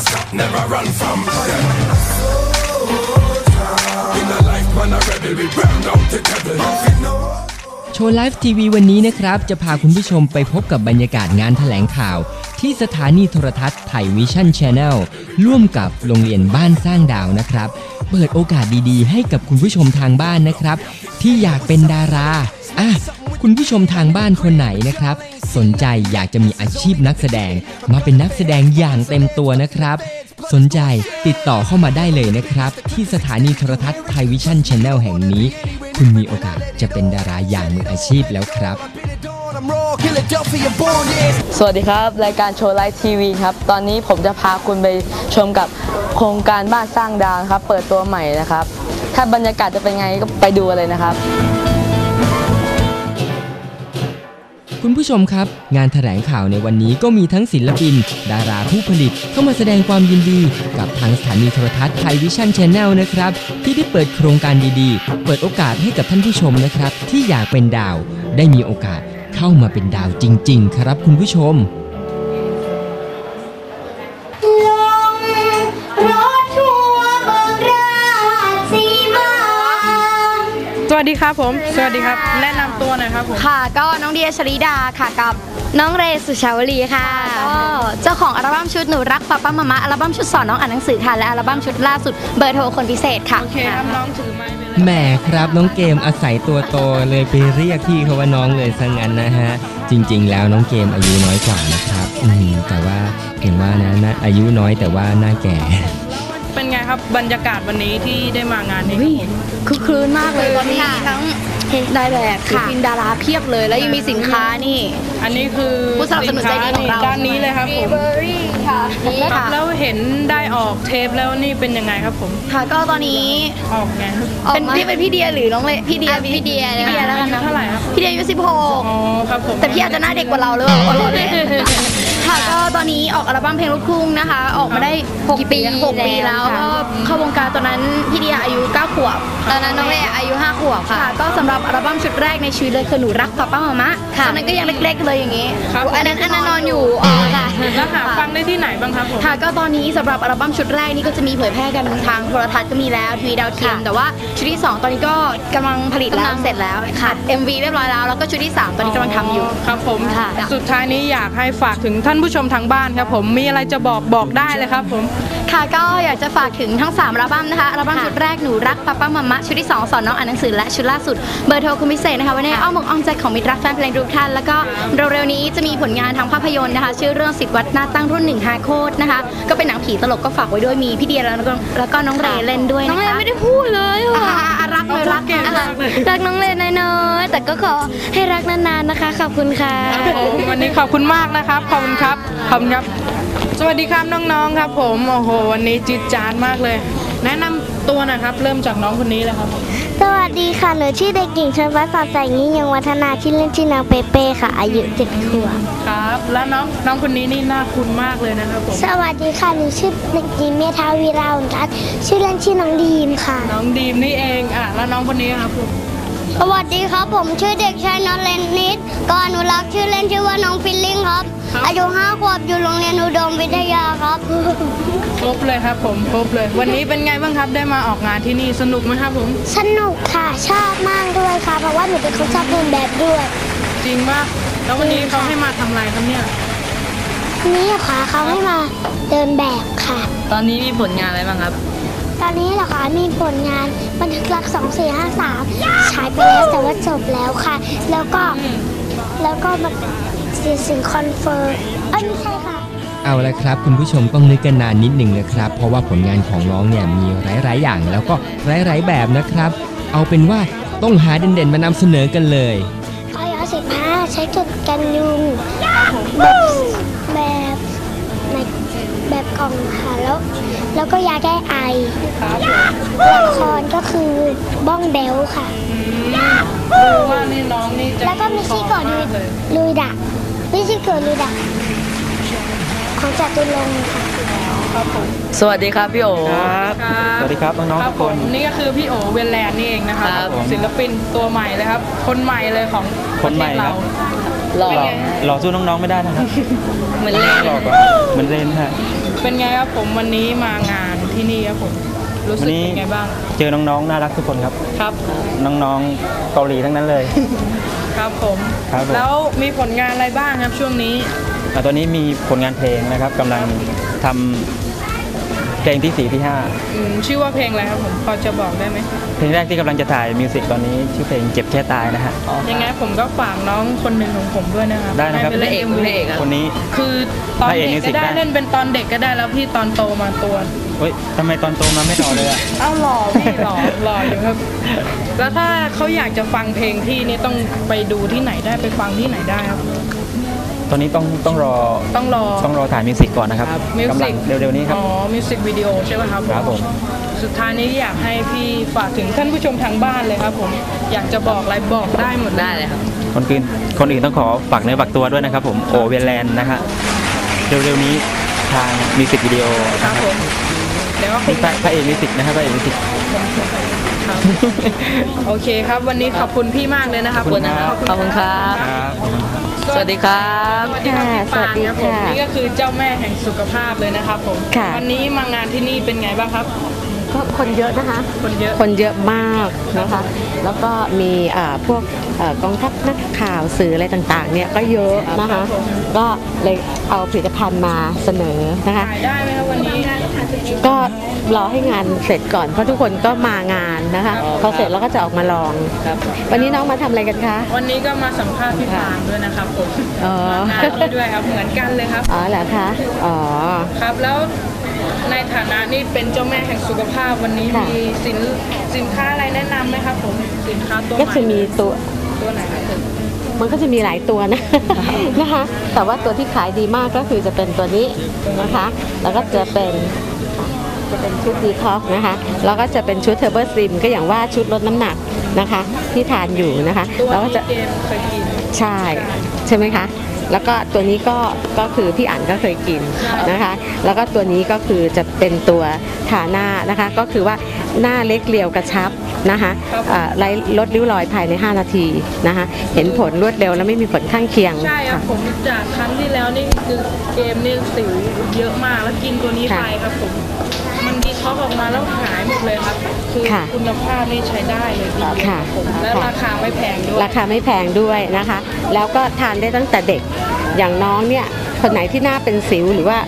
a stop, never run from them. In a life, man, a rebel, we burn out the devil. We know. โชว์ไลฟ์ทีวีวันนี้นะครับ จะพาคุณผู้ชมไปพบกับบรรยากาศงานถแถลงข่าว ที่สถานีโทรทัศน์ไทยวิชั่นช n แนลร่วมกับโรงเรียนบ้านสร้างดาวนะครับ เปิดโอกาสดีๆ ให้กับคุณผู้ชมทางบ้านนะครับ ที่อยากเป็นดาราอะคุณผู้ชมทางบ้านคนไหนนะครับ สนใจอยากจะมีอาชีพนักแสดง มาเป็นนักแสดงอย่างเต็มตัวนะครับ สนใจติดต่อเข้ามาได้เลยนะครับ ที่สถานีโทรทัศน์ไทยวิชั่นช n แนลแห่งนี้ คุณมีโอกาสจะเป็นดาราอย่างมืออาชีพแล้วครับ I'm raw, Philadelphia born, yeah. สวัสดีครับ รายการโชว์ไลฟ์ทีวีครับ ตอนนี้ผมจะพาคุณไปชมกับโครงการบ้านสร้างดาวนะครับ เปิดตัวใหม่นะครับ ถ้าบรรยากาศจะเป็นไงก็ไปดูกันเลยนะครับ คุณผู้ชมครับ งานแถลงข่าวในวันนี้ก็มีทั้งศิลปิน ดาราผู้ผลิต เข้ามาแสดงความยินดี กับทางสถานีโทรทัศน์ไทยวิชั่นช n แนลนะครับ ที่ได้เปิดโครงการดีๆ เปิดโอกาสให้กับท่านผู้ชมนะครับ ที่อยากเป็นดาว ได้มีโอกาส เข้ามาเป็นดาวจริง ๆ ครับคุณผู้ชมลงรถทัวร์เมืองราชสีมาสวัสดีครับผม สวัสดีครับ แนะนำตัวหน่อยครับผม ค่ะ ก็น้องเดียชลิดาค่ะกับน้องเรสุชาวลีค่ะก็เจ้าของอัลบั้มชุดหนูรักป้าป้ามามะอัลบั้มชุดสอนน้องอ่านหนังสือค่ะและอัลบั้มชุดล่าสุดเบอร์โทรคนพิเศษค่ะ โอเคครับน้องถือไม้ไปเลย แหมครับน้องเกมอาศัยตัวโตเลยไปเรียกพี่เขาว่าน้องเลยซะงั้นนะฮะ จริง ๆ แล้วน้องเกมอายุน้อยกว่านะครับอืมแต่ว่าเห็นว่านะนะอายุน้อยแต่ว่าหน้าแก่ เป็นไงครับบรรยากาศวันนี้ที่ได้มางานนี้ครับผมคือคลืนมากเลยตอนนี้มีทั้ง นายแบบศิลปินดาราเพียบเลย แล้วยังมีสินค้านี่ อันนี้คือผู้สนับสนุนใจดีของเรา ด้านนี้เลยครับผมเบอรี่ค่ะนี่ครับค่ะแล้วเห็นได้ออกเทปแล้วนี่เป็นยังไงครับผม ค่ะก็ตอนนี้ออกไงครับเป็นพี่เป็นพี่เดียหรือน้องเลพี่เดียพี่เดียพี่เดียแล้วกันอายุนะเท่าไหร่ครับ พี่เดียอายุ16อ๋อครับผมแต่พี่อาจจะหน้าเด็กกว่าเราหรือเปล่าขอโทษด้วย ค่ะก็ตอนนี้ออกอัลบั้มเพลงลูกทุ่งนะคะ ออกมาได้6ปี6ปีแล้วก็เข้าวงการตอนนั้นพี่เดียอายุ9ขวบตอนนั้นน้องเล่อายุ5ขวบค่ะ ก็สำหรับอัลบั้มชุดแรกในชีวิตเลยคือหนูรักป้าป้ามามะตอนนั้นก็ยังเล็ก ๆ เลยอย่างนี้ครับอันนั้นอันนั้นนอนอยู่อ๋อค่ะแล้วหาฟังได้ที่ไหนบ้างครับผม ค่ะก็ตอนนี้สำหรับอัลบั้มชุดแรกนี่ก็จะมีเผยแพร่กันทางโทรทัศน์ก็มีแล้วทีวีดาวเทียมแต่ว่าชุดที่สองตอนนี้ก็กำลังผลิตแล้วเสร็จแล้วค่ะ MV เรียบร้อยแล้วแล้วก็ชุดที่สามตอนนี้กำลังทำอยู่ครับผมค่ะสุดท้ายนี้อยากให้ฝากถึงท่านผู้ชมทางบ้านครับผมมีอะไรจะบอกบอกได้เลยครับผม ค่ะก็อยากจะฝากถึงทั้ง3อัลบั้มนะคะอัลบั้มชุดแรกหนูรักป้าป้ามามะชุดที่ 2 สอนน้องอ่านหนังสือและชุดล่าสุดเบอร์โทรคุณพิเศษนะคะไว้ในอ้อมอกอ้อมใจของมิตรรักแฟนเพลงทุกท่านแล้วก็เร็วๆนี้จะมีผลงานทางภาพยนตร์นะคะ ชื่อเรื่องสิทธิ์วัดหน้าตั้งรุ่นหนึ่งฮาโคตรนะคะ ก็เป็นหนังผีตลกก็ฝากไว้ด้วยมีพี่เดียแล้วก็แล้วก็น้องเรย์เล่นด้วยนะคะน้องเลนไม่ได้พูดเลยอ่ารักเลยรักเก่งมากเลยรักน้องเลนน้อยๆแต่ก็ขอให้รักนานๆนะคะขอบคุณค่ะครับผมวันนี้ขอบคุณมากนะครับขอบคุณครับขอบคุณครับ สวัสดีครับน้องๆครับผมโอ้โหวันนี้จิตจานมากเลย แนะนำตัวหนะครับ เริ่มจากน้องคนนี้เลยครับสวัสดีค่ะหนูชื่อเด็กหญิงชนวัฒน์สอดใสยิ่งยังวัฒนาชื่อเล่นชื่อนางเปเป้ค่ะ อายุเจ็ดขวบครับ แล้วน้องน้องคนนี้นี่น่าคุ้นมากเลยนะครับผมสวัสดีค่ะหนูชื่อเด็กหญิงเมธาวีราอุ่นรัตน์ชื่อเล่นชื่อน้องดีมค่ะ น้องดีมนี่เองอะแล้วน้องคนนี้ครับผมสวัสดีครับผมชื่อเด็กชายนนท์เลนนิดกอนุรักษ์ชื่อเล่นชื่อว่าน้องฟิลลิ่งครับ อายุห้าขวบอยู่โรงเรียนอุดมวิทยาครับ ครบเลยครับผมครบเลย วันนี้เป็นไงบ้างครับได้มาออกงานที่นี่สนุกไหมครับผม สนุกค่ะชอบมากด้วยค่ะ เพราะว่าหนูเป็นคนชอบเดินแบบด้วยจริงมากแล้ววันนี้เขาให้มาทำอะไรครับเนี่ย นี่ค่ะเขาให้มาเดินแบบค่ะ ตอนนี้มีผลงานอะไรบ้างครับ ตอนนี้เหรอคะมีผลงานบันทึกรัก2453ฉายไปแล้วแต่ว่าจบแล้วค่ะ แล้วก็แล้วก็มาเสียสิงคอนเฟิร์มเอ้ยไม่ใช่ค่ะ เอาละครับ คุณผู้ชมต้องนึกกันนานนิดหนึ่งนะครับ เพราะว่าผลงานของน้องเนี่ยมีหลายๆอย่างแล้วก็หลายๆแบบนะครับ เอาเป็นว่าต้องหาเด่นๆมานำเสนอกันเลยออย15ใช้จุดกันยุงแบบแบบในแบบกล่องค่ะแล้ว แล้วก็ยาแก้ไอครับผมละครก็คือบ้องเบลค่ะรู้ว่านี่น้องนี่จะแล้วก็มีที่เกาะลุยเลยลุยดัก ไม่ใช่เกิดลุยดักของจตุรงค์ค่ะครับผมสวัสดีครับพี่โอ ครับครับสวัสดีครับน้องๆครัทุบกผคมนนี่ก็คือพี่โอเวนแลนด์นี่เองนะครับครับผม ศิลปินตัวใหม่เลยครับ คนใหม่เลยของคนใหม่ประเทศครัเราบหล่อหล่อหล่อสู้น้องๆไม่ได้นะครับเหมือนเล่นหล่อกว่าเหมือนเรนฮะเป็นไงครับผมวันนี้มางานที่นี่ครับผมรู้สึกเป็นไงบ้างเจอน้องๆน่ารักทุกคนครับ ครับ น้องๆเกาหลีทั้งนั้นเลย ครับผม ครับผม แล้วมีผลงานอะไรบ้างครับช่วงนี้ อะตอนนี้มีผลงานเพลงนะครับกำลังทำเพลงที่สี่ที่ห้าอืมชื่อว่าเพลงอะไรครับผมพอจะบอกได้ไหมเพลงแรกที่กำลังจะถ่ายมิวสิกตอนนี้ชื่อเพลงเจ็บแค่ตายนะฮะ ยังไงผมก็ฝากน้องคนหนึ่งของผมด้วยนะครับได้นะครับ ให้เป็นเอกพระเอกคนนี้ คือตอนพระเอกเด็กมิวสิก็กได้ได้ เล่นเป็นตอนเด็กก็ได้แล้วพี่ตอนโตมาตัว เฮ้ยทำไมตอนโตมาไม่ต่อเลยอะ เอ้าหล่อพี่หล่อหล่ออยู่ครับ แล้วถ้าเขาอยากจะฟังเพลงพี่นี่ต้องไปดูที่ไหนได้ไปฟังที่ไหนได้ครับ ตอนนี้ต้องต้องรอต้องรอ ต้องรอถ่ายมิวสิกก่อนนะครับมิวกำลัสิงกเร็วๆนี้ครับ อ๋อ มิวสิกวิดีโอใช่ไหมครับครับผม สุดท้ายนี้อยากให้พี่ฝากถึงท่านผู้ชมทางบ้านเลยครับผม อยากจะบอกอะไรบอกได้หมดได้เลยครับ คนอื่นคนอื่นต้องขอฝากเนื้อฝากตัวด้วยนะครับผมโอเวลแลนด์นะฮะเร็วๆนี้ทางมิวสิกวิดีโอครับผมเดี๋ย วว่าคุนี่ณพระพระเอกมิวสิกนะครับพระเอกมิวสิกครับโอเคครับ วันนี้ขอบคุณพี่มากเลยนะครับขอบคุณครับขอบคุณครับครับ สวัสดีครับสวัสดีครับพี่สวัปาสนดีครับผมค่ะนี่ก็คือเจ้าแม่แห่งสุขภาพเลยนะครับผมค่ะวันนี้มางานที่นี่เป็นไงบ้างครับ ก็คนเยอะนะคะ คนเยอะ คนเยอะมากนะคะ แล้วก็มีเอ่อพวกเอ่อกองทัพนักข่าวสื่ออะไรต่างๆ เนี่ยก็เยอะนะคะ ก็เลยเอาผลิตภัณฑ์มาเสนอนะคะขายได้ไหมครับวันนี้ ก็รอให้งานเสร็จก่อนเพราะทุกคนก็มางานนะคะพอเสร็จแล้วก็จะออกมาลองวันนี้น้องมาทำอะไรกันคะ วันนี้ก็มาสัมภาษณ์พี่ปานด้วยนะครับผมอ๋อมางานนี้ด้วยครับเหมือนกันเลยครับอ๋อเหรอคะอ๋อครับแล้ว ในฐานะนี่เป็นเจ้าแม่แห่งสุขภาพวันนี้ค่ะ มีสินสินค้าอะไรแนะนำไหมครับผมสินค้าตัวใหก็ม่จะมีตัว ตัวไหนครับผมมันก็จะมีหลายตัวนะ นะคะ แต่ว่าตัวที่ขายดีมากก็คือจะเป็นตัวนี้นะคะ แล้วก็จะเป็นจะเป็นชุดดีท็อกนะคะ แล้วก็จะเป็นชุดเทอร์เบอร์สลิมก็อย่างว่าชุดลดน้ำหนักนะคะ ที่ทานอยู่นะคะ ตัวแล้วก็ที่จะเกมเคยกินใช่ใช่ไหมคะ แล้วก็ตัวนี้ก็ก็คือพี่อ่านก็เคยกินนะคะ แล้วก็ตัวนี้ก็คือจะเป็นตัวทาหน้านะคะ ก็คือว่าหน้าเล็กเรียวกระชับนะคะอ่าไล่ลดริ้วรอยภายใน 5 นาทีนะคะเห็นผลรวดเร็วและไม่มีผลข้างเคียงใช่ครับผมจากครั้งที่แล้วนี่คือเกมนี่สิวเยอะมากแล้วกินตัวนี้ค่ะไปครับผมมันดีท็อกออกมาแล้วหายหมดเลยครับคือค่ะคุณภาพนี่ใช้ได้เลยจริงๆค่ะผมและค่ะราคาไม่แพงด้วยราคาไม่แพงด้วยนะคะ แล้วก็ทานได้ตั้งแต่เด็กอย่างน้องเนี่ยคนไหนที่หน้าเป็นสิวหรือว่า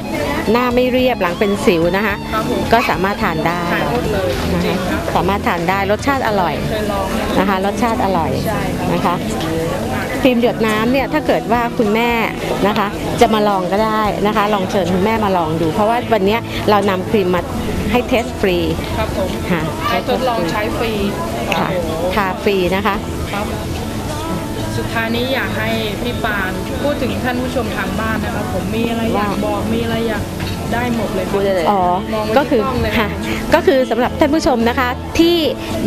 หน้าไม่เรียบหลังเป็นสิวนะคะครับผมก็สามารถทานได้ขายหมดเลยจนะริคะงๆครับสามารถทานได้รสชาติอร่อยเคยลองแล้วนะคะ รสชาติอร่อยใช่ครับนะคะครีมหยดน้ำเนี่ยถ้าเกิดว่าคุณแม่นะคะ จะมาลองก็ได้นะคะ ลองเชิญคุณแม่มาลองดู เพราะว่าวันเนี้ยเรานำครีมมาให้เทสฟรีครับผมค่ะให้ทดลองใช้ฟรีค่ะโอ้โหทาฟรีนะคะครับ สุดท้ายนี้อยากให้พี่ปานพูดถึงท่านผู้ชมทางบ้านนะครับผมมีอะไรอยากว่าบอกมีอะไรอยากได้หมดเลยครับอ๋อ มองไว้ก็คือที่กล้องเลย ค่ะ ก็คือสำหรับท่านผู้ชมนะคะที่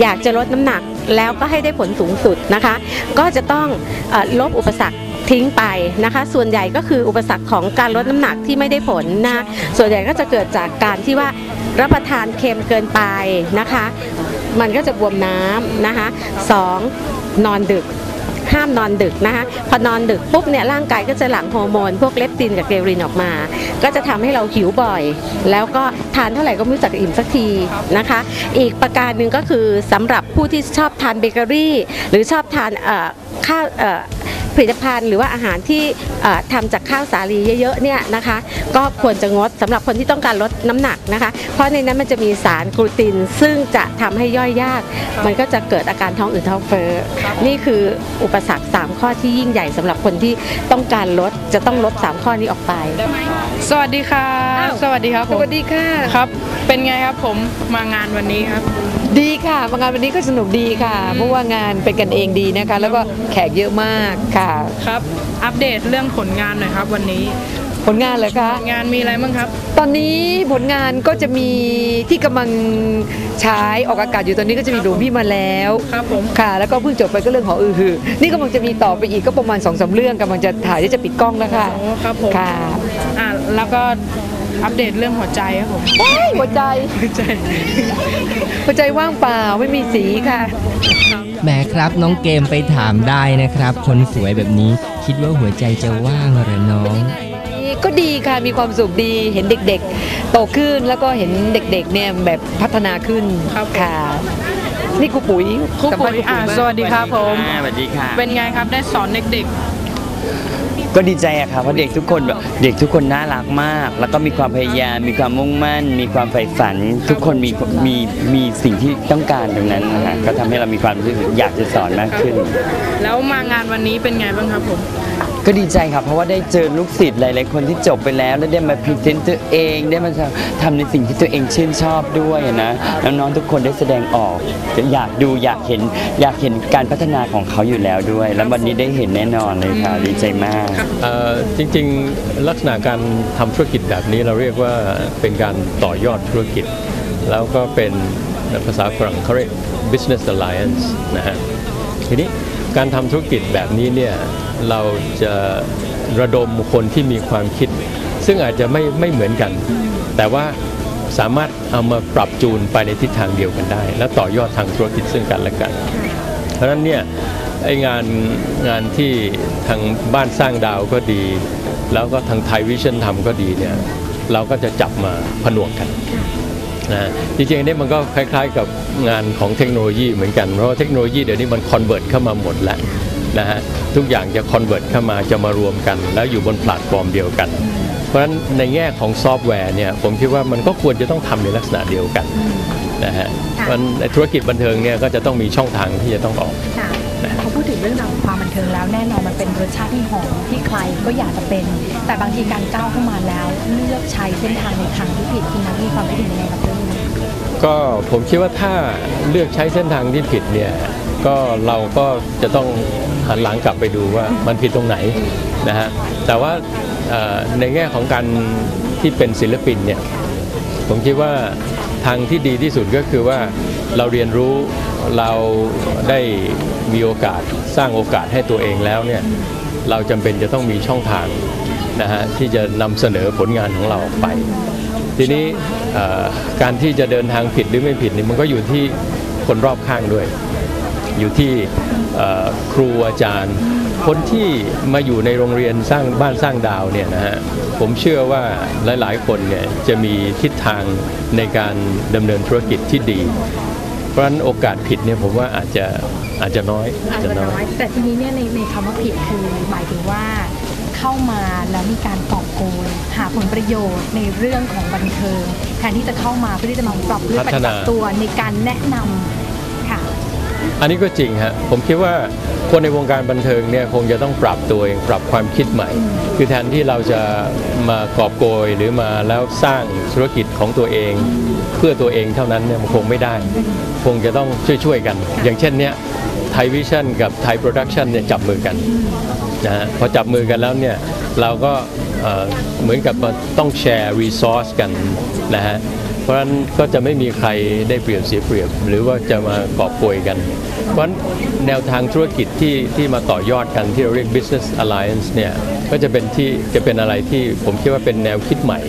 อยากจะลดน้ำหนักแล้วก็ให้ได้ผลสูงสุดนะคะ ก็จะต้องเออลบอุปสรรคทิ้งไปนะคะ ส่วนใหญ่ก็คืออุปสรรคของการลดน้ำหนักที่ไม่ได้ผลนะส่วนใหญ่ก็จะเกิดจากการที่ว่ารับประทานเค็มเกินไปนะคะ มันก็จะบวมน้ำนะคะสองนอนดึก ห้ามนอนดึกนะคะพอนอนดึกปุ๊บเนี่ยร่างกายก็จะหลั่งฮอร์โมน พวกเลปตินกับเกลรินออกมา ก็จะทำให้เราหิวบ่อย แล้วก็ทานเท่าไหร่ก็ไม่รู้จักอิ่มสักทีนะคะ อีกประการหนึ่งก็คือสำหรับผู้ที่ชอบทานเบเกอรี่ หรือชอบทานเอ่อข้าวเอ่อ ผลิตภัณฑ์หรือว่าอาหารที่เอ่อทำจากข้าวสาลีเยอะๆเนี่ยนะคะก็ควรจะงดสำหรับคนที่ต้องการลดน้ำหนักนะคะ เพราะในนั้นมันจะมีสารกลูตินซึ่งจะทำให้ย่อยยาก มันก็จะเกิดอาการท้องอืดท้องเฟ้อนี่คืออุปสรรค 3 ข้อที่ยิ่งใหญ่สำหรับคนที่ต้องการลดจะต้องลด 3 ข้อนี้ออกไป สวัสดีครับสวัสดีครับผมสวัสดีค่ะครับ เป็นไงครับผมมางานวันนี้ครับ ดีค่ะมางานวันนี้ก็สนุกดีค่ะ เพราะว่างานเป็นกันเองดีนะคะ แล้วก็แขกเยอะมากค่ะ ครับ อัปเดตเรื่องผลงานหน่อยครับวันนี้ ผลงานเหรอคะผลงานมีอะไรบ้างครับ ตอนนี้ผลงานก็จะมีที่กำลังฉายออกอากาศอยู่ตอนนี้ก็จะมีหลวงพี่มาแล้วครับผม ค่ะ แล้วก็เพิ่งจบไปก็เรื่องของอือหือ นี่กำลังจะมีต่อไปอีกก็ประมาณสองสาเรื่องกำลังจะถ่ายที่จะปิดกล้องแล้วค่ะโอ้ครับผม ค่ะ อ่าแล้วก็ อัปเดตเรื่องหัวใจครับผมว้ายหัวใจ หัวใจ หัวใจว่างเปล่าไม่มีสีค่ะ แหมครับน้องเกมไปถามได้นะครับ คนสวยแบบนี้คิดว่าหัวใจจะว่างเหรอน้องนี่ก็ดีค่ะมีความสุขดีเห็นเด็กๆ โตขึ้นแล้วก็เห็นเด็กๆเนี่ยแบบพัฒนาขึ้นครับผมค่ะ นี่ครูปุ๋ยครูสัมปุ๋ภายษณ์อ่าบ้างสวัสดีครับผมสวัสดีค่ะเป็นไงครับได้สอนเด็ก ก็ดีใจอะครับเพราะเด็กทุกคนแบบเด็กทุกคนน่ารักมาก แล้วก็มีความพยายาม มีความมุ่งมั่น มีความใฝ่ฝัน ทุกคนมีมีมีสิ่งที่ต้องการตรงนั้นนะฮะก็ทำให้เรามีความรู้สึกอยากจะสอนมากขึ้น แล้วมางานวันนี้เป็นไงบ้างครับผม ก็ดีใจครับเพราะว่าได้เจอลูกศิษย์หลาย ๆ คนที่จบไปแล้วแล้วได้มาพรีเซนต์ตัวเอง ได้มาทำในสิ่งที่ตัวเองชื่นชอบด้วยนะน้องๆทุกคนได้แสดงออกอยากดูอยากเห็นอยากเห็นการพัฒนาของเขาอยู่แล้วด้วย แล้ววันนี้ได้เห็นแน่นอนเลยค่ะดีใจมากเอ่อจริง ๆ ลักษณะการทำธุรกิจแบบนี้เราเรียกว่าเป็นการต่อยอดธุรกิจ แล้วก็เป็นภาษาฝรั่งเขาเรียก business alliance นะฮะทีนี้การทำธุรกิจแบบนี้เนี่ย เราจะระดมคนที่มีความคิด ซึ่งอาจจะไม่ไม่เหมือนกัน แต่ว่าสามารถเอามาปรับจูนไปในทิศทางเดียวกันได้ และต่อยอดทางธุรกิจซึ่งกันและกัน เพราะฉะนั้นเนี่ยไองานงานที่ทางบ้านสร้างดาวก็ดี แล้วก็ทางไทยวิชั่นทำก็ดีเนี่ยเราก็จะจับมาผนวกกันนะจริงๆนนี้มันก็คล้ายๆกับงานของเทคโนโลยีเหมือนกัน เพราะเทคโนโลยีเดี๋ยวนี้มันคอนเวิร์ตเข้ามาหมดแล้ว นะฮะทุกอย่างจะคอนเวิร์ตเข้ามาจะมารวมกัน แล้วอยู่บนแพลตฟอร์มเดียวกัน เพราะฉะนั้นในแง่ของซอฟต์แวร์เนี่ยผมคิดว่ามันก็ควรจะต้องทำในลักษณะเดียวกันนะฮะมันธุรกิจบันเทิงเนี่ยก็จะต้องมีช่องทางที่จะต้องออกค่ะพอพูดถึงเรื่องราวของความบันเทิงแล้วแน่นอนมันเป็นรสชาติที่หอมที่ใครก็อยากจะเป็น แต่บางทีการก้าวเข้ามาแล้ว เลือกใช้เส้นทางในทางที่ผิดคุณนัทมีความคิดเห็นยังไงกับเรื่องนี้ก็ผมคิดว่าถ้าเลือกใช้เส้นทางที่ผิดเนี่ย ก็เราก็จะต้องหันหลังกลับไปดูว่ามันผิดตรงไหนนะฮะแต่ว่าเอ่อในแง่ของการที่เป็นศิลปินเนี่ยผมคิดว่าทางที่ดีที่สุดก็คือว่าเราเรียนรู้เราได้มีโอกาสสร้างโอกาสให้ตัวเองแล้วเนี่ยเราจำเป็นจะต้องมีช่องทางนะฮะที่จะนำเสนอผลงานของเราออกไป ทีนี้เอ่อการที่จะเดินทางผิดหรือไม่ผิดนี่มันก็อยู่ที่คนรอบข้างด้วย อยู่ที่เอ่อครูอาจารย์ คนที่มาอยู่ในโรงเรียนสร้างบ้านสร้างดาวเนี่ยนะฮะผมเชื่อว่าหลาย ๆ คนเนี่ยจะมีทิศทางในการดำเนินธุรกิจที่ดี เพราะฉะนั้นโอกาสผิดเนี่ยผมว่าอาจจะอาจจะน้อยอาจจะน้อย แต่ทีนี้เนี่ยในในคำว่าผิดคือหมายถึงว่าเข้ามาแล้วมีการกอบโกยหาผลประโยชน์ในเรื่องของบันเทิงแทนที่จะเข้ามาเพื่อที่จะมาปรับเรื่องปพัฏิฒบันาติตัวในการแนะนำค่ะ อันนี้ก็จริงฮะผมคิดว่าคนในวงการบันเทิงเนี่ยคงจะต้องปรับตัวเองปรับความคิดใหม่ คือแทนที่เราจะมากอบโกยหรือมาแล้วสร้างธุรกิจของตัวเอง เพื่อตัวเองเท่านั้นเนี่ยมันคงไม่ได้ คงจะต้องช่วยๆกัน อย่างเช่นเนี้ยไทยวิชั่นกับไทยโปรดักชันเนี่ยจับมือกันนะฮะพอจับมือกันแล้วเนี่ยเราก็เหมือนกับต้องแชร์รีซอสกันนะฮะ เพราะฉะนั้นก็จะไม่มีใครได้เปรียบเสียเปรียบ หรือว่าจะมากอบโกยกัน เพราะฉะนั้นแนวทางธุรกิจที่ที่มาต่อยอดกันที่เราเรียก business alliance เนี่ยก็จะเป็นที่จะเป็นอะไรที่ผมคิดว่าเป็นแนวคิดใหม่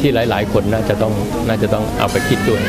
ที่หลาย ๆ คนน่าจะต้องน่าจะต้องเอาไปคิดด้วย